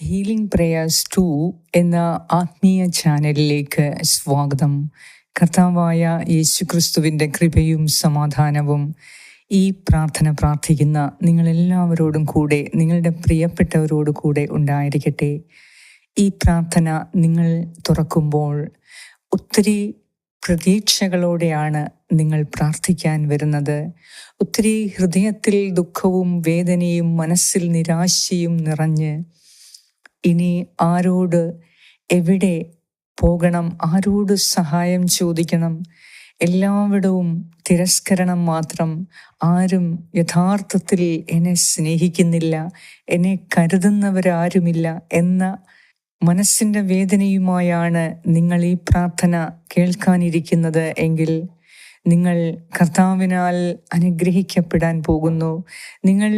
Healing prayers to എന്ന ആത്മീയ ചാനലിലേക്ക് സ്വാഗതം. കർത്താവായ യേശുക്രിസ്തുവിന്റെ കൃപയും സമാധാനവും ഈ പ്രാർത്ഥന പ്രാർത്ഥിക്കുന്ന നിങ്ങളെല്ലാവരോടും കൂടെ നിങ്ങളുടെ പ്രിയപ്പെട്ടവരോട് കൂടെ ഉണ്ടായിരിക്കട്ടെ. ഈ പ്രാർത്ഥന നിങ്ങൾ തുറക്കുമ്പോൾ ഒത്തിരി പ്രതീക്ഷകളോടെയാണ് നിങ്ങൾ പ്രാർത്ഥിക്കാൻ വരുന്നത്. ഒത്തിരി ഹൃദയത്തിൽ ദുഃഖവും വേദനയും മനസ്സിൽ നിരാശയും നിറഞ്ഞ് ഇനി ആരോട് എവിടെ പോകണം ആരോട് സഹായം ചോദിക്കണം? എല്ലാവിടവും തിരസ്കരണം മാത്രം. ആരും യഥാർത്ഥത്തിൽ എന്നെ സ്നേഹിക്കുന്നില്ല എന്നെ കരുതുന്നവരാരുമില്ല എന്ന മനസ്സിന്റെ വേദനയുമായാണ് നിങ്ങൾ ഈ പ്രാർത്ഥന കേൾക്കാനിരിക്കുന്നത് എങ്കിൽ നിങ്ങൾ കർത്താവിനാൽ അനുഗ്രഹിക്കപ്പെടാൻ പോകുന്നു. നിങ്ങൾ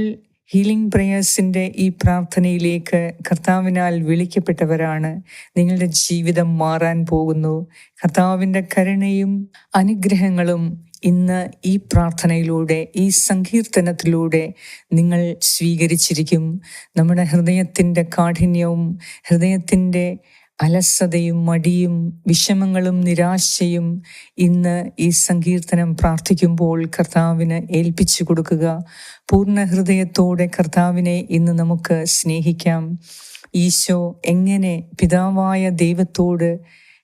ഹീലിംഗ് പ്രേയേഴ്സിന്റെ ഈ പ്രാർത്ഥനയിലേക്ക് കർത്താവിനാൽ വിളിക്കപ്പെട്ടവരാണ്. നിങ്ങളുടെ ജീവിതം മാറാൻ പോകുന്നു. കർത്താവിന്റെ കരുണയും അനുഗ്രഹങ്ങളും ഇന്ന് ഈ പ്രാർത്ഥനയിലൂടെ ഈ സങ്കീർത്തനത്തിലൂടെ നിങ്ങൾ സ്വീകരിച്ചിരിക്കും. നമ്മുടെ ഹൃദയത്തിന്റെ കാഠിന്യവും ഹൃദയത്തിന്റെ അലസതയും മടിയും വിഷമങ്ങളും നിരാശയും ഇന്ന് ഈ സങ്കീർത്തനം പ്രാർത്ഥിക്കുമ്പോൾ കർത്താവിന് ഏൽപ്പിച്ചു കൊടുക്കുക. പൂർണ ഹൃദയത്തോടെ കർത്താവിനെ ഇന്ന് നമുക്ക് സ്നേഹിക്കാം. ഈശോ എങ്ങനെ പിതാവായ ദൈവത്തോട്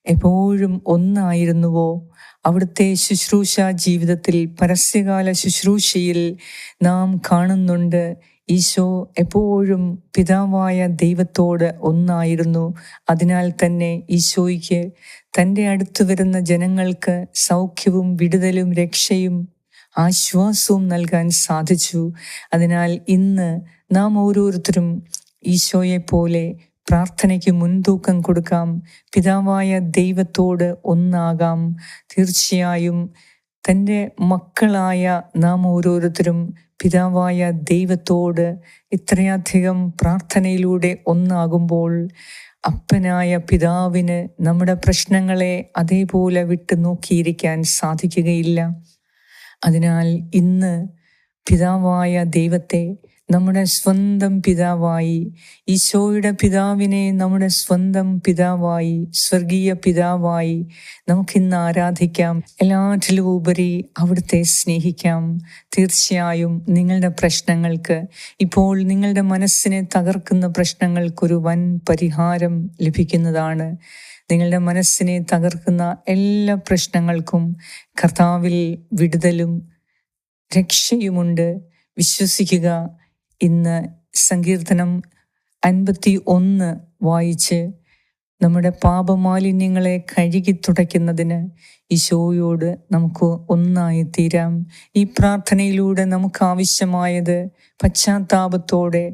എപ്പോഴും ഒന്നായിരുന്നുവോ? അവിടുത്തെ ശുശ്രൂഷ ജീവിതത്തിൽ പരസ്യകാല ശുശ്രൂഷയിൽ നാം കാണുന്നുണ്ട്. ഈശോ എപ്പോഴും പിതാവായ ദൈവത്തോട് ഒന്നായിരുന്നു. അതിനാൽ തന്നെ ഈശോയ്ക്ക് തന്റെ അടുത്ത് വരുന്ന ജനങ്ങൾക്ക് സൗഖ്യവും വിടുതലും രക്ഷയും ആശ്വാസവും നൽകാൻ സാധിച്ചു. അതിനാൽ ഇന്ന് നാം ഓരോരുത്തരും ഈശോയെ പോലെ പ്രാർത്ഥനയ്ക്ക് മുൻതൂക്കം കൊടുക്കാം. പിതാവായ ദൈവത്തോട് ഒന്നാകാം. തീർച്ചയായും തന്റെ മക്കളായ നാം ഓരോരുത്തരും പിതാവായ ദൈവത്തോട് ഇത്രയധികം പ്രാർത്ഥനയിലൂടെ ഒന്നാകുമ്പോൾ അപ്പനായ പിതാവിന് നമ്മുടെ പ്രശ്നങ്ങളെ അതേപോലെ വിട്ടു നോക്കിയിരിക്കാൻ സാധിക്കുകയില്ല. അതിനാൽ ഇന്ന് പിതാവായ ദൈവത്തെ നമ്മുടെ സ്വന്തം പിതാവായി. ഈശോയുടെ പിതാവിനെ നമ്മുടെ സ്വന്തം പിതാവായി സ്വർഗീയ പിതാവായി നമുക്കിന്ന് ആരാധിക്കാം. എല്ലാറ്റിലും ഉപരി അവിടുത്തെ സ്നേഹിക്കാം. തീർച്ചയായും നിങ്ങളുടെ പ്രശ്നങ്ങൾക്ക് ഇപ്പോൾ നിങ്ങളുടെ മനസ്സിനെ തകർക്കുന്ന പ്രശ്നങ്ങൾക്കൊരു വൻ പരിഹാരം ലഭിക്കുന്നതാണ്. നിങ്ങളുടെ മനസ്സിനെ തകർക്കുന്ന എല്ലാ പ്രശ്നങ്ങൾക്കും കർത്താവിൽ വിടുതലും രക്ഷയുമുണ്ട്. വിശ്വസിക്കുക ഇന്ന് സങ്കീർത്തനം അൻപത്തി ഒന്ന് വായിച്ച് നമ്മുടെ പാപമാലിന്യങ്ങളെ കഴുകി തുടയ്ക്കുന്നതിന് ഈശോയോട് നമുക്ക് ഒന്നായി തീരാം ഈ പ്രാർത്ഥനയിലൂടെ നമുക്ക് ആവശ്യമായത് പശ്ചാത്താപത്തോടെ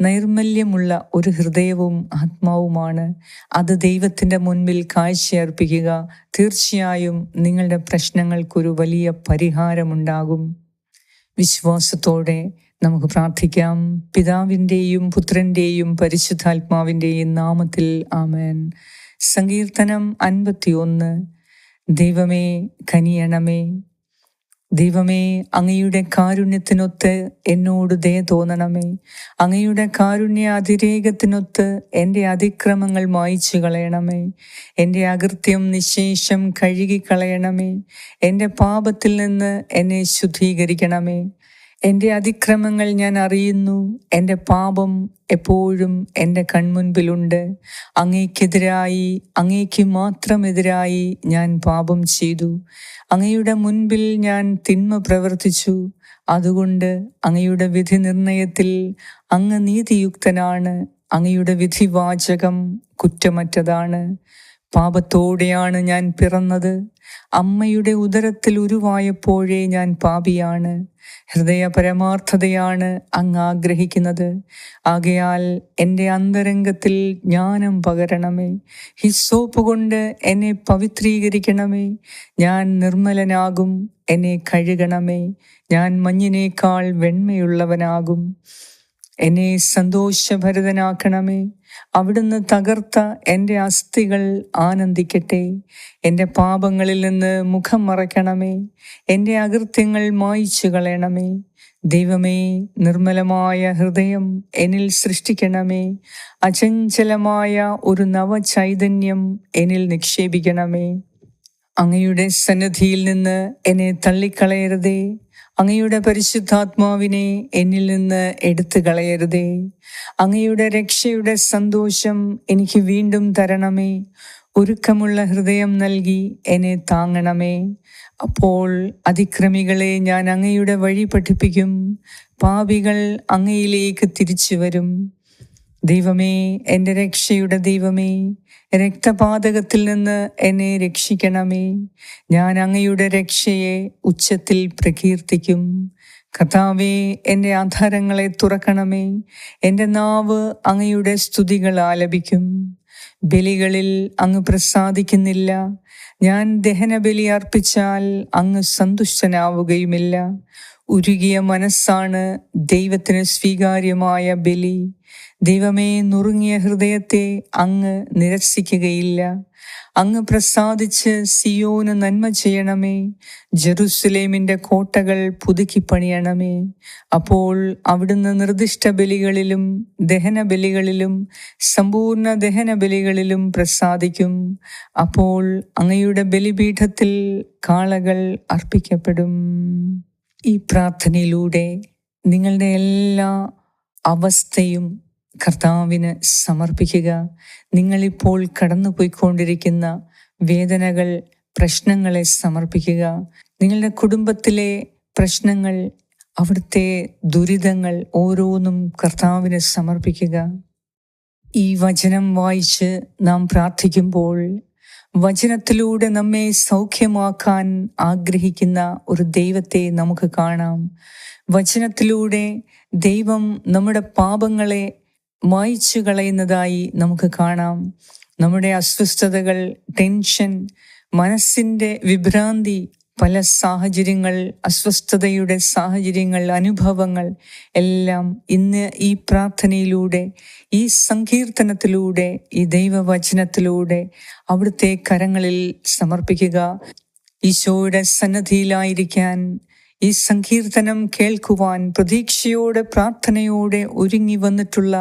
നൈർമല്യമുള്ള ഒരു ഹൃദയവും ആത്മാവുമാണ്. അത് ദൈവത്തിന്റെ മുൻപിൽ കാഴ്ചയർപ്പിക്കുക തീർച്ചയായും നിങ്ങളുടെ പ്രശ്നങ്ങൾക്കൊരു വലിയ പരിഹാരമുണ്ടാകും. വിശ്വാസത്തോടെ നമുക്ക് പ്രാർത്ഥിക്കാം. പിതാവിന്റെയും പുത്രന്റെയും പരിശുദ്ധാത്മാവിന്റെയും നാമത്തിൽ ആമേൻ. സങ്കീർത്തനം അൻപത്തി ഒന്ന് ദൈവമേ കനിയണമേ. ദൈവമേ അങ്ങയുടെ കാരുണ്യത്തിനൊത്ത് എന്നോട് ദയ തോന്നണമേ. അങ്ങയുടെ കാരുണ്യ അതിരേകത്തിനൊത്ത് എന്റെ അതിക്രമങ്ങൾ മായ്ച്ചു കളയണമേ. എന്റെ അകൃത്യം നിശേഷം കഴുകിക്കളയണമേ. എന്റെ പാപത്തിൽ നിന്ന് എന്നെ ശുദ്ധീകരിക്കണമേ. എന്റെ അതിക്രമങ്ങൾ ഞാൻ അറിയുന്നു. എന്റെ പാപം എപ്പോഴും എന്റെ കൺമുൻപിലുണ്ട്. അങ്ങേക്കെതിരായി അങ്ങേക്ക് മാത്രമെതിരായി ഞാൻ പാപം ചെയ്തു. അങ്ങയുടെ മുൻപിൽ ഞാൻ തിന്മ പ്രവർത്തിച്ചു. അതുകൊണ്ട് അങ്ങയുടെ വിധി നിർണയത്തിൽ അങ്ങ് നീതിയുക്തനാണ്. അങ്ങയുടെ വിധിവാചകം കുറ്റമറ്റതാണ്. പാപത്തോടെയാണ് ഞാൻ പിറന്നത്. അമ്മയുടെ ഉദരത്തിൽ ഉരുവായപ്പോഴേ ഞാൻ പാപിയാണ്. ഹൃദയ പരമാർത്ഥതയാണ് അങ്ങ് ആഗ്രഹിക്കുന്നത്. ആകയാൽ എന്റെ അന്തരംഗത്തിൽ ജ്ഞാനം പകരണമേ. ഹിസ്സോപ്പ് കൊണ്ട് എന്നെ പവിത്രീകരിക്കണമേ. ഞാൻ നിർമ്മലനാകും എന്നെ കഴുകണമേ. ഞാൻ മഞ്ഞിനേക്കാൾ വെണ്മയുള്ളവനാകും. എന്നെ സന്തോഷഭരിതനാക്കണമേ. അവിടുന്ന് തകർത്ത എന്റെ അസ്ഥികൾ ആനന്ദിക്കട്ടെ. എന്റെ പാപങ്ങളിൽ നിന്ന് മുഖം മറയ്ക്കണമേ. എന്റെ അകൃത്യങ്ങൾ മായിച്ചു കളയണമേ. ദൈവമേ നിർമ്മലമായ ഹൃദയം എന്നിൽ സൃഷ്ടിക്കണമേ. അചഞ്ചലമായ ഒരു നവചൈതന്യം എന്നിൽ നിക്ഷേപിക്കണമേ. അങ്ങയുടെ സന്നിധിയിൽ നിന്ന് എന്നെ തള്ളിക്കളയരുതേ. അങ്ങയുടെ പരിശുദ്ധാത്മാവിനെ എന്നിൽ നിന്ന് എടുത്തു കളയരുതേ. അങ്ങയുടെ രക്ഷയുടെ സന്തോഷം എനിക്ക് വീണ്ടും തരണമേ. ഒരുക്കമുള്ള ഹൃദയം നൽകി എന്നെ താങ്ങണമേ. അപ്പോൾ അതിക്രമികളെ ഞാൻ അങ്ങയുടെ വഴി പഠിപ്പിക്കും. പാപികൾ അങ്ങയിലേക്ക് തിരിച്ചു വരും. ദൈവമേ എന്റെ രക്ഷയുടെ ദൈവമേ രക്തപാതകത്തിൽ നിന്ന് എന്നെ രക്ഷിക്കണമേ. ഞാൻ അങ്ങയുടെ രക്ഷയെ ഉച്ചത്തിൽ പ്രകീർത്തിക്കും. കഥാവേ എന്റെ ആധാരങ്ങളെ തുറക്കണമേ. എന്റെ നാവ് അങ്ങയുടെ സ്തുതികൾ ആലപിക്കും. ബലികളിൽ അങ്ങ് പ്രസാദിക്കുന്നില്ല. ഞാൻ ദഹനബലി അർപ്പിച്ചാൽ അങ്ങ് സന്തുഷ്ടനാവുകയുമില്ല. ഉരുകിയ മനസ്സാണ് ദൈവത്തിന് സ്വീകാര്യമായ ബലി. ദൈവമേ നുറുങ്ങിയ ഹൃദയത്തെ അങ്ങ് നിരസിക്കുകയില്ല. അങ്ങ് പ്രസാദിച്ച് സിയോന് നന്മ ചെയ്യണമേ. ജെറുസലേമിന്റെ കോട്ടകൾ പുതുക്കി പണിയണമേ അപ്പോൾ അവിടുന്ന് നിർദ്ദിഷ്ട ബലികളിലും ദഹന ബലികളിലും സമ്പൂർണ ദഹന ബലികളിലും പ്രസാദിക്കും. അപ്പോൾ അങ്ങയുടെ ബലിപീഠത്തിൽ കാളകൾ അർപ്പിക്കപ്പെടും. ഈ പ്രാർത്ഥനയിലൂടെ നിങ്ങളുടെ എല്ലാ അവസ്ഥയും കർത്താവിന് സമർപ്പിക്കുക. നിങ്ങളിപ്പോൾ കടന്നു പോയിക്കൊണ്ടിരിക്കുന്ന വേദനകൾ പ്രശ്നങ്ങളെ സമർപ്പിക്കുക. നിങ്ങളുടെ കുടുംബത്തിലെ പ്രശ്നങ്ങൾ അവിടുത്തെ ദുരിതങ്ങൾ ഓരോന്നും കർത്താവിന് സമർപ്പിക്കുക. ഈ വചനം വായിച്ച് നാം പ്രാർത്ഥിക്കുമ്പോൾ വചനത്തിലൂടെ നമ്മെ സൗഖ്യമാക്കാൻ ആഗ്രഹിക്കുന്ന ഒരു ദൈവത്തെ നമുക്ക് കാണാം. വചനത്തിലൂടെ ദൈവം നമ്മുടെ പാപങ്ങളെ മായ്ച്ചു കളയുന്നതായി നമുക്ക് കാണാം. നമ്മുടെ അസ്വസ്ഥതകൾ ടെൻഷൻ മനസ്സിന്റെ വിഭ്രാന്തി പല സാഹചര്യങ്ങൾ അസ്വസ്ഥതയുടെ സാഹചര്യങ്ങൾ അനുഭവങ്ങൾ എല്ലാം ഇന്ന് ഈ പ്രാർത്ഥനയിലൂടെ ഈ സങ്കീർത്തനത്തിലൂടെ ഈ ദൈവവചനത്തിലൂടെ അവിടുത്തെ കരങ്ങളിൽ സമർപ്പിക്കുക. ഈശോയുടെ സന്നദ്ധിയിലായിരിക്കാൻ ഈ സങ്കീർത്തനം കേൾക്കുവാൻ പ്രതീക്ഷയോടെ പ്രാർത്ഥനയോടെ ഒരുങ്ങി വന്നിട്ടുള്ള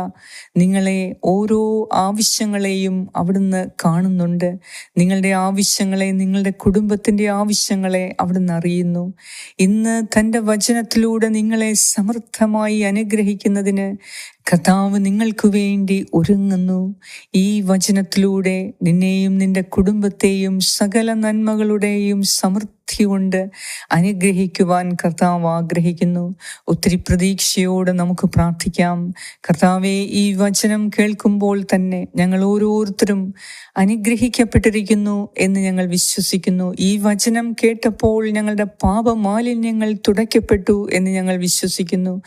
നിങ്ങളെ ഓരോ ആവശ്യങ്ങളെയും അവിടുന്ന് കാണുന്നുണ്ട്. നിങ്ങളുടെ ആവശ്യങ്ങളെ നിങ്ങളുടെ കുടുംബത്തിന്റെ ആവശ്യങ്ങളെ അവിടുന്ന് അറിയുന്നു. ഇന്ന് തന്റെ വചനത്തിലൂടെ നിങ്ങളെ സമൃദ്ധമായി അനുഗ്രഹിക്കുന്നതിന് കഥാവ് നിങ്ങൾക്കു വേണ്ടി ഒരുങ്ങുന്നു. ഈ വചനത്തിലൂടെ നിന്നെയും നിന്റെ കുടുംബത്തെയും സകല നന്മകളുടെയും സമൃദ്ധി കൊണ്ട് അനുഗ്രഹിക്കുവാൻ കർത്താവ് ആഗ്രഹിക്കുന്നു. ഒത്തിരി പ്രതീക്ഷയോടെ നമുക്ക് പ്രാർത്ഥിക്കാം. കർത്താവെ ഈ വചനം കേൾക്കുമ്പോൾ തന്നെ ഞങ്ങൾ ഓരോരുത്തരും അനുഗ്രഹിക്കപ്പെട്ടിരിക്കുന്നു എന്ന് ഞങ്ങൾ വിശ്വസിക്കുന്നു. ഈ വചനം കേട്ടപ്പോൾ ഞങ്ങളുടെ പാപമാലിന്യങ്ങൾ തുടയ്ക്കപ്പെട്ടു എന്ന് ഞങ്ങൾ വിശ്വസിക്കുന്നു.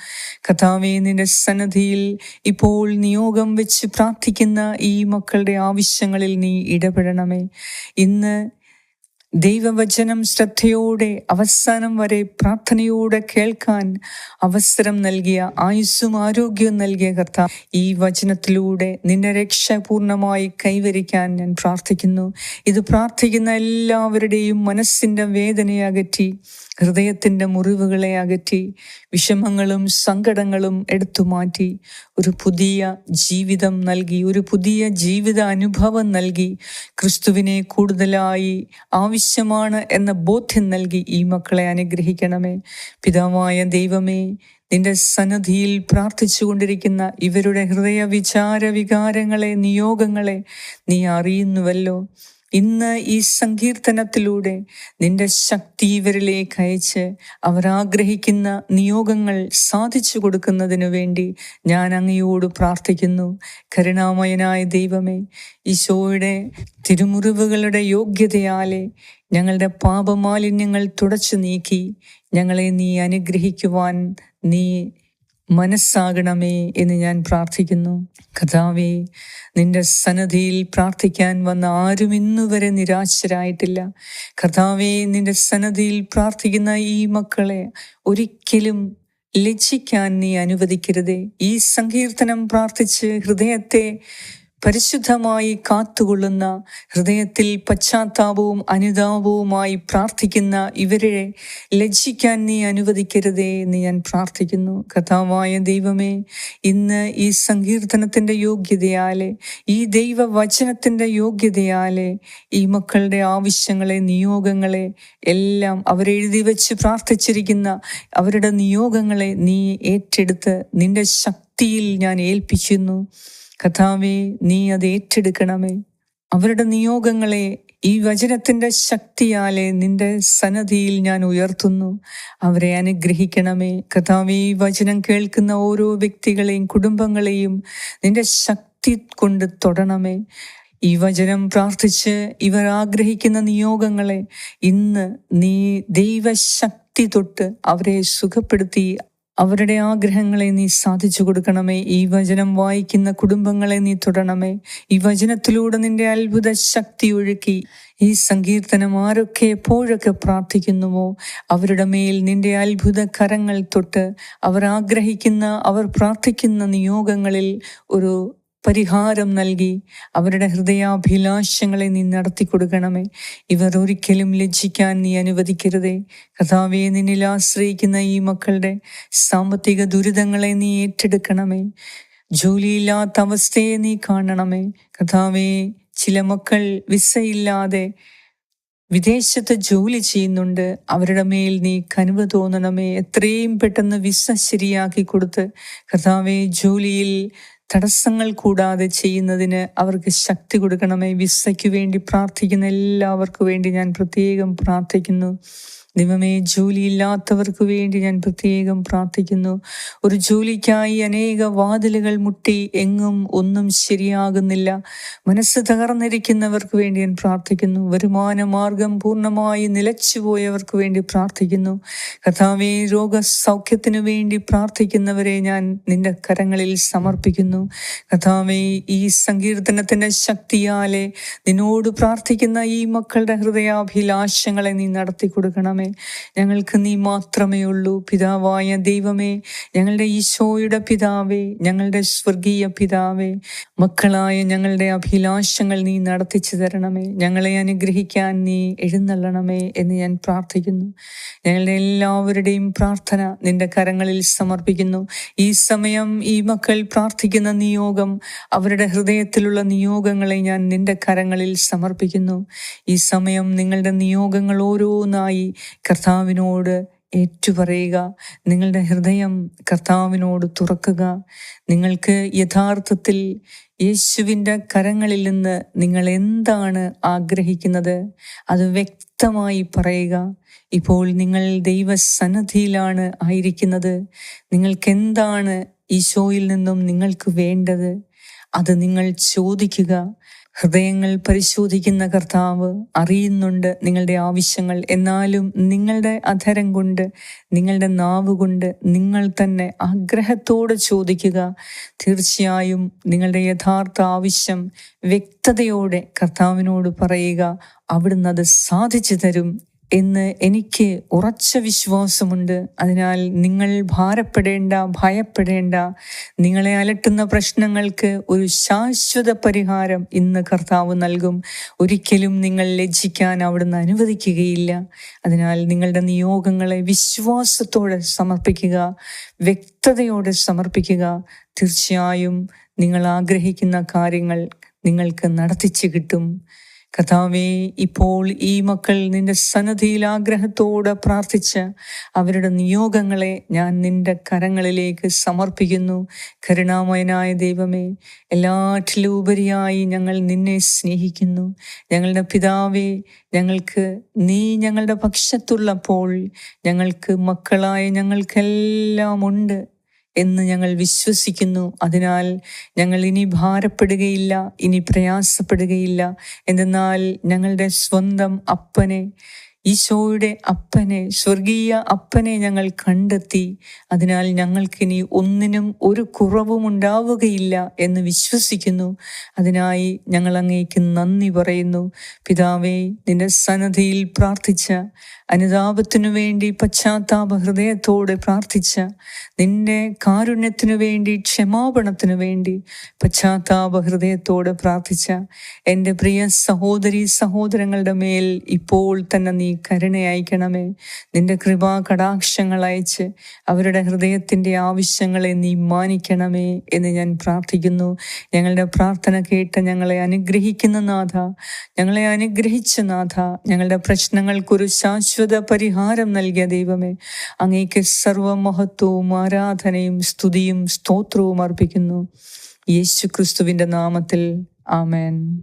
കർത്താവെ നിന്റെ സന്നദ്ധിയിൽ ഇപ്പോൾ നിയോഗം വെച്ച് പ്രാർത്ഥിക്കുന്ന ഈ മക്കളുടെ ആവശ്യങ്ങളിൽ നീ ഇടപെടണമേ. ഇന്ന് ദൈവവചനം ശ്രദ്ധയോടെ അവസാനം വരെ പ്രാർത്ഥനയോടെ കേൾക്കാൻ അവസരം നൽകിയ ആയുസ്സും ആരോഗ്യവും നൽകിയ കർത്താവ്. ഈ വചനത്തിലൂടെ നിന്റെ രക്ഷ പൂർണമായി കൈവരിക്കാൻ ഞാൻ പ്രാർത്ഥിക്കുന്നു. ഇത് പ്രാർത്ഥിക്കുന്ന എല്ലാവരുടെയും മനസ്സിന്റെ വേദനയെ അകറ്റി ഹൃദയത്തിന്റെ മുറിവുകളെ അകറ്റി വിഷമങ്ങളും സങ്കടങ്ങളും എടുത്തു മാറ്റി ഒരു പുതിയ ജീവിതം നൽകി ഒരു പുതിയ ജീവിത അനുഭവം നൽകി. ക്രിസ്തുവിനെ കൂടുതലായി ആവശ്യമാണ് എന്ന ബോധ്യം നൽകി ഈ മക്കളെ അനുഗ്രഹിക്കണമേ. പിതാവായ ദൈവമേ നിന്റെ സന്നദ്ധിയിൽ പ്രാർത്ഥിച്ചു കൊണ്ടിരിക്കുന്ന ഇവരുടെ ഹൃദയ വിചാര വികാരങ്ങളെ നിയോഗങ്ങളെ നീ അറിയുന്നുവല്ലോ. ഇന്ന് ഈ സങ്കീർത്തനത്തിലൂടെ നിന്റെ ശക്തി ഇവരിലേക്ക് അയച്ച് അവർ ആഗ്രഹിക്കുന്ന നിയോഗങ്ങൾ സാധിച്ചു കൊടുക്കുന്നതിനു വേണ്ടി ഞാൻ അങ്ങയോട് പ്രാർത്ഥിക്കുന്നു. കരുണാമയനായ ദൈവമേ ഈശോയുടെ തിരുമുറിവുകളുടെ യോഗ്യതയാലെ ഞങ്ങളുടെ പാപമാലിന്യങ്ങൾ തുടച്ചു നീക്കി ഞങ്ങളെ നീ അനുഗ്രഹിക്കുവാൻ നീ മനസ്സാകണമേ എന്ന് ഞാൻ പ്രാർത്ഥിക്കുന്നു. കഥാവേ നിന്റെ സന്നദ്ധിയിൽ പ്രാർത്ഥിക്കാൻ വന്ന ആരും ഇന്നുവരെ നിരാശരായിട്ടില്ല. കഥാവേ നിന്റെ സന്നദ്ധിയിൽ പ്രാർത്ഥിക്കുന്ന ഈ മക്കളെ ഒരിക്കലും ലജ്ജിക്കാൻ നീ അനുവദിക്കരുതേ. ഈ സങ്കീർത്തനം പ്രാർത്ഥിച്ച് ഹൃദയത്തെ പരിശുദ്ധമായി കാത്തുകൊള്ളുന്ന ഹൃദയത്തിൽ പശ്ചാത്താപവും അനുതാപവുമായി പ്രാർത്ഥിക്കുന്ന ഇവരെ ലജ്ജിക്കാൻ നീ അനുവദിക്കരുതേ എന്ന് ഞാൻ പ്രാർത്ഥിക്കുന്നു. കഥാവായ ദൈവമേ ഇന്ന് ഈ സങ്കീർത്തനത്തിന്റെ യോഗ്യതയാലെ ഈ ദൈവവചനത്തിന്റെ യോഗ്യതയാലെ ഈ മക്കളുടെ ആവശ്യങ്ങളെ നിയോഗങ്ങളെ എല്ലാം അവരെഴുതി വെച്ച് പ്രാർത്ഥിച്ചിരിക്കുന്ന അവരുടെ നിയോഗങ്ങളെ നീ ഏറ്റെടുത്ത് നിന്റെ ശക്തിയിൽ ഞാൻ ഏൽപ്പിക്കുന്നു. കഥാവേ നീ അത് ഏറ്റെടുക്കണമേ. അവരുടെ നിയോഗങ്ങളെ ഈ വചനത്തിന്റെ ശക്തിയാലെ നിന്റെ സന്നദ്ധിയിൽ ഞാൻ ഉയർത്തുന്നു. അവരെ അനുഗ്രഹിക്കണമേ. കഥാവി ഈ വചനം കേൾക്കുന്ന ഓരോ വ്യക്തികളെയും കുടുംബങ്ങളെയും നിന്റെ ശക്തി കൊണ്ട് തൊടണമേ. ഈ വചനം പ്രാർത്ഥിച്ച് ഇവർ ആഗ്രഹിക്കുന്ന നിയോഗങ്ങളെ ഇന്ന് നീ ദൈവശക്തി തൊട്ട് അവരെ സുഖപ്പെടുത്തി അവരുടെ ആഗ്രഹങ്ങളെ നീ സാധിച്ചു കൊടുക്കണമേ. ഈ വചനം വായിക്കുന്ന കുടുംബങ്ങളെ നീ തുടണമേ. ഈ വചനത്തിലൂടെ നിന്റെ അത്ഭുത ശക്തി ഒഴുക്കി. ഈ സങ്കീർത്തനം ആരൊക്കെ എപ്പോഴൊക്കെ പ്രാർത്ഥിക്കുന്നുവോ അവരുടെ മേൽ നിന്റെ അത്ഭുത കരങ്ങൾ തൊട്ട് അവർ ആഗ്രഹിക്കുന്ന അവർ പ്രാർത്ഥിക്കുന്ന നിയോഗങ്ങളിൽ ഒരു പരിഹാരം നൽകി അവരുടെ ഹൃദയാഭിലാഷങ്ങളെ നീ നടത്തി കൊടുക്കണമേ. ഇവർ ഒരിക്കലും ലജ്ജിക്കാൻ നീ അനുവദിക്കരുതേ. കഥാവെ നിന്നിൽ ആശ്രയിക്കുന്ന ഈ മക്കളുടെ സാമ്പത്തിക ദുരിതങ്ങളെ നീ ഏറ്റെടുക്കണമേ. ജോലിയില്ലാത്ത അവസ്ഥയെ നീ കാണണമേ. കഥാവെ ചില മക്കൾ വിസയില്ലാതെ വിദേശത്ത് ജോലി ചെയ്യുന്നുണ്ട്. അവരുടെ മേൽ നീ കനിവ് തോന്നണമേ. എത്രയും പെട്ടെന്ന് വിസ ശരിയാക്കി കൊടുത്ത് കഥാവെ ജോലിയിൽ തടസ്സങ്ങൾ കൂടാതെ ചെയ്യുന്നതിന് അവർക്ക് ശക്തി കൊടുക്കണമേ. വിസയ്ക്ക് വേണ്ടി പ്രാർത്ഥിക്കുന്ന എല്ലാവർക്കും വേണ്ടി ഞാൻ പ്രത്യേകം പ്രാർത്ഥിക്കുന്നു. ദൈവമേ ജോലിയില്ലാത്തവർക്ക് വേണ്ടി ഞാൻ പ്രത്യേകം പ്രാർത്ഥിക്കുന്നു. ഒരു ജോലിക്കായി അനേക വാതിലുകൾ മുട്ടി എങ്ങും ഒന്നും ശരിയാകുന്നില്ല. മനസ്സ് തകർന്നിരിക്കുന്നവർക്ക് വേണ്ടി ഞാൻ പ്രാർത്ഥിക്കുന്നു. വരുമാന മാർഗം പൂർണമായി നിലച്ചുപോയവർക്ക് വേണ്ടി പ്രാർത്ഥിക്കുന്നു. കഥാവേ രോഗസൗഖ്യത്തിനു വേണ്ടി പ്രാർത്ഥിക്കുന്നവരെ ഞാൻ നിന്റെ കരങ്ങളിൽ സമർപ്പിക്കുന്നു. കഥാവേ ഈ സങ്കീർത്തനത്തിന്റെ ശക്തിയാലെ നിന്നോട് പ്രാർത്ഥിക്കുന്ന ഈ മക്കളുടെ ഹൃദയാഭിലാഷങ്ങളെ നീ നടത്തി കൊടുക്കണമേ ഞങ്ങൾക്ക് നീ മാത്രമേ ഉള്ളൂ പിതാവായ ദൈവമേ. ഞങ്ങളുടെ ഈശോയുടെ പിതാവേ ഞങ്ങളുടെ സ്വർഗീയ പിതാവേ. മക്കളായ ഞങ്ങളുടെ അഭിലാഷങ്ങൾ നീ നടത്തിച്ചു തരണമേ. ഞങ്ങളെ അനുഗ്രഹിക്കാൻ നീ എഴുന്നള്ളണമേ എന്ന് ഞാൻ പ്രാർത്ഥിക്കുന്നു. ഞങ്ങളുടെ എല്ലാവരുടെയും പ്രാർത്ഥന നിന്റെ കരങ്ങളിൽ സമർപ്പിക്കുന്നു. ഈ സമയം ഈ മക്കൾ പ്രാർത്ഥിക്കുന്ന നിയോഗം അവരുടെ ഹൃദയത്തിലുള്ള നിയോഗങ്ങളെ ഞാൻ നിന്റെ കരങ്ങളിൽ സമർപ്പിക്കുന്നു. ഈ സമയം നിങ്ങളുടെ നിയോഗങ്ങൾ ഓരോന്നായി കർത്താവിനോട് ഏറ്റുപറയുക. നിങ്ങളുടെ ഹൃദയം കർത്താവിനോട് തുറക്കുക. നിങ്ങൾക്ക് യഥാർത്ഥത്തിൽ യേശുവിന്റെ കരങ്ങളിൽ നിന്ന് നിങ്ങൾ എന്താണ് ആഗ്രഹിക്കുന്നത്? അത് വ്യക്തമായി പറയുക. ഇപ്പോൾ നിങ്ങൾ ദൈവസന്നദ്ധിയിലാണ് ആയിരിക്കുന്നത്. നിങ്ങൾക്ക് എന്താണ് ഈശോയിൽ നിന്നും നിങ്ങൾക്ക് വേണ്ടത്? അത് നിങ്ങൾ ചോദിക്കുക. ഹൃദയങ്ങൾ പരിശോധിക്കുന്ന കർത്താവ് അറിയുന്നുണ്ട് നിങ്ങളുടെ ആവശ്യങ്ങൾ. എന്നാലും നിങ്ങളുടെ അധരം കൊണ്ട് നിങ്ങളുടെ നാവ് കൊണ്ട് നിങ്ങൾ തന്നെ ആഗ്രഹത്തോടെ ചോദിക്കുക. തീർച്ചയായും നിങ്ങളുടെ യഥാർത്ഥ ആവശ്യം വ്യക്തതയോടെ കർത്താവിനോട് പറയുക. അവിടുന്ന് അത് സാധിച്ചു തരും. എന്ന് എനിക്ക് ഉറച്ച വിശ്വാസമുണ്ട്. അതിനാൽ നിങ്ങൾ ഭാരപ്പെടേണ്ട ഭയപ്പെടേണ്ട നിങ്ങളെ അലട്ടുന്ന പ്രശ്നങ്ങൾക്ക് ഒരു ശാശ്വത പരിഹാരം ഇന്ന് കർത്താവ് നൽകും. ഒരിക്കലും നിങ്ങൾ ലജ്ജിക്കാൻ അവിടുന്ന് അനുവദിക്കുകയില്ല. അതിനാൽ നിങ്ങളുടെ നിയോഗങ്ങളെ വിശ്വാസത്തോടെ സമർപ്പിക്കുക വ്യക്തതയോടെ സമർപ്പിക്കുക. തീർച്ചയായും നിങ്ങൾ ആഗ്രഹിക്കുന്ന കാര്യങ്ങൾ നിങ്ങൾക്ക് നടത്തിച്ചു കിട്ടും. കഥാവേ ഇപ്പോൾ ഈ മക്കൾ നിന്റെ സന്നദ്ധിയിൽ ആഗ്രഹത്തോടെ പ്രാർത്ഥിച്ച് അവരുടെ നിയോഗങ്ങളെ ഞാൻ നിന്റെ കരങ്ങളിലേക്ക് സമർപ്പിക്കുന്നു. കരുണാമയനായ ദൈവമേ എല്ലാറ്റിലും ഉപരിയായി ഞങ്ങൾ നിന്നെ സ്നേഹിക്കുന്നു. ഞങ്ങളുടെ പിതാവേ ഞങ്ങൾക്ക് നീ ഞങ്ങളുടെ പക്ഷത്തുള്ളപ്പോൾ ഞങ്ങൾക്ക് മക്കളായ ഞങ്ങൾക്കെല്ലാം ഉണ്ട് എന്ന് ഞങ്ങൾ വിശ്വസിക്കുന്നു. അതിനാൽ ഞങ്ങൾ ഇനി ഭാരപ്പെടുകയില്ല ഇനി പ്രയാസപ്പെടുകയില്ല. എന്തെന്നാൽ ഞങ്ങളുടെ സ്വന്തം അപ്പനെ ഈശോയുടെ അപ്പനെ സ്വർഗീയ അപ്പനെ ഞങ്ങൾ കണ്ടെത്തി. അതിനാൽ ഞങ്ങൾക്കിനി ഒന്നിനും ഒരു കുറവും ഉണ്ടാവുകയില്ല എന്ന് വിശ്വസിക്കുന്നു. അതിനായി ഞങ്ങൾ അങ്ങേക്ക് നന്ദി പറയുന്നു. പിതാവേ നിന്റെ സന്നദ്ധിയിൽ പ്രാർത്ഥിച്ച അനുതാപത്തിനു വേണ്ടി പശ്ചാത്താപ ഹൃദയത്തോടെ പ്രാർത്ഥിച്ച നിന്റെ കാരുണ്യത്തിനു വേണ്ടി ക്ഷമാപണത്തിനു വേണ്ടി പശ്ചാത്താപ ഹൃദയത്തോടെ പ്രാർത്ഥിച്ച എന്റെ പ്രിയ സഹോദരി സഹോദരങ്ങളുടെ മേൽ ഇപ്പോൾ തന്നെ നീ കരുണ അയക്കണമേ. നിന്റെ കൃപാ കടാക്ഷങ്ങൾ അയച്ച് അവരുടെ ഹൃദയത്തിന്റെ ആവശ്യങ്ങളെ നീ മാനിക്കണമേ എന്ന് ഞാൻ പ്രാർത്ഥിക്കുന്നു. ഞങ്ങളുടെ പ്രാർത്ഥന കേട്ട് ഞങ്ങളെ അനുഗ്രഹിക്കുന്ന നാഥ ഞങ്ങളെ അനുഗ്രഹിച്ച നാഥ ഞങ്ങളുടെ പ്രശ്നങ്ങൾക്കൊരു ശാശ്വത പരിഹാരം നൽകിയ ദൈവമേ. അങ്ങേക്ക് സർവമഹത്വവും ആരാധനയും സ്തുതിയും സ്തോത്രവും അർപ്പിക്കുന്നു. യേശു ക്രിസ്തുവിന്റെ നാമത്തിൽ ആമേൻ.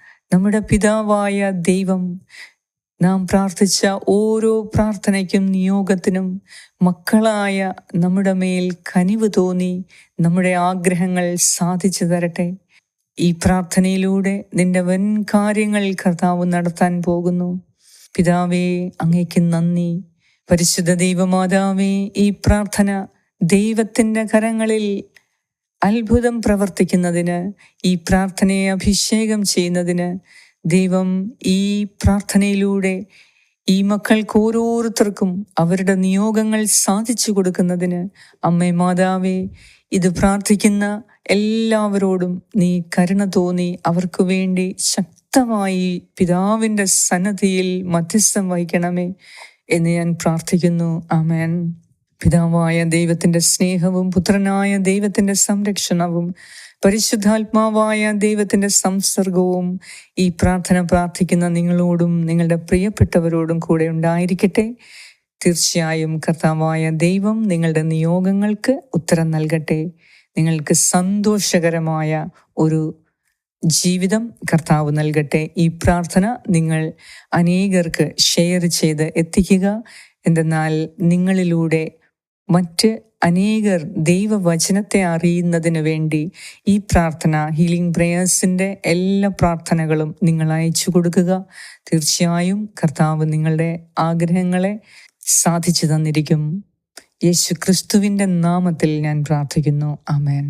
നമ്മുടെ പിതാവായ ദൈവം നാം പ്രാർത്ഥിച്ച ഓരോ പ്രാർത്ഥനയ്ക്കും നിയോഗത്തിനും മക്കളായ നമ്മുടെ മേൽ കനിവ് തോന്നി നമ്മുടെ ആഗ്രഹങ്ങൾ സാധിച്ചു തരട്ടെ. ഈ പ്രാർത്ഥനയിലൂടെ നിന്റെ വൻ കാര്യങ്ങൾ കർത്താവ് നടത്താൻ പോകുന്നു. പിതാവേ അങ്ങേക്ക് നന്ദി. പരിശുദ്ധ ദൈവമാതാവേ ഈ പ്രാർത്ഥന ദൈവത്തിന്റെ കരങ്ങളിൽ അത്ഭുതം പ്രവർത്തിക്കുന്നതിന് ഈ പ്രാർത്ഥനയെ അഭിഷേകം ചെയ്യുന്നതിന് ദൈവം ഈ പ്രാർത്ഥനയിലൂടെ ഈ മക്കൾക്ക് ഓരോരുത്തർക്കും അവരുടെ നിയോഗങ്ങൾ സാധിച്ചു കൊടുക്കുന്നതിന് അമ്മേ മാതാവേ ഇത് പ്രാർത്ഥിക്കുന്ന എല്ലാവരോടും നീ കരുണ തോന്നി അവർക്ക് വേണ്ടി ശക്തമായി പിതാവിന്റെ സന്നദ്ധിയിൽ മധ്യസ്ഥം വഹിക്കണമേ എന്ന് ഞാൻ പ്രാർത്ഥിക്കുന്നു. ആമേൻ. പിതാവായ ദൈവത്തിന്റെ സ്നേഹവും പുത്രനായ ദൈവത്തിന്റെ സംരക്ഷണവും പരിശുദ്ധാത്മാവായ ദൈവത്തിന്റെ സംസർഗവും ഈ പ്രാർത്ഥന പ്രാർത്ഥിക്കുന്ന നിങ്ങളോടും നിങ്ങളുടെ പ്രിയപ്പെട്ടവരോടും കൂടെ ഉണ്ടായിരിക്കട്ടെ. തീർച്ചയായും കർത്താവായ ദൈവം നിങ്ങളുടെ നിയോഗങ്ങൾക്ക് ഉത്തരം നൽകട്ടെ. നിങ്ങൾക്ക് സന്തോഷകരമായ ഒരു ജീവിതം കർത്താവ് നൽകട്ടെ. ഈ പ്രാർത്ഥന നിങ്ങൾ അനേകർക്ക് ഷെയർ ചെയ്ത് എത്തിക്കുക. എന്തെന്നാൽ നിങ്ങളിലൂടെ മറ്റ് അനേകർ ദൈവവചനത്തെ അറിയുന്നതിന് വേണ്ടി ഈ പ്രാർത്ഥന ഹീലിംഗ് പ്രേയേഴ്സിന്റെ എല്ലാ പ്രാർത്ഥനകളും നിങ്ങൾ അയച്ചു കൊടുക്കുക. തീർച്ചയായും കർത്താവ് നിങ്ങളുടെ ആഗ്രഹങ്ങളെ സാധിച്ചു തന്നിരിക്കും. യേശു ക്രിസ്തുവിന്റെ നാമത്തിൽ ഞാൻ പ്രാർത്ഥിക്കുന്നു. ആമേൻ.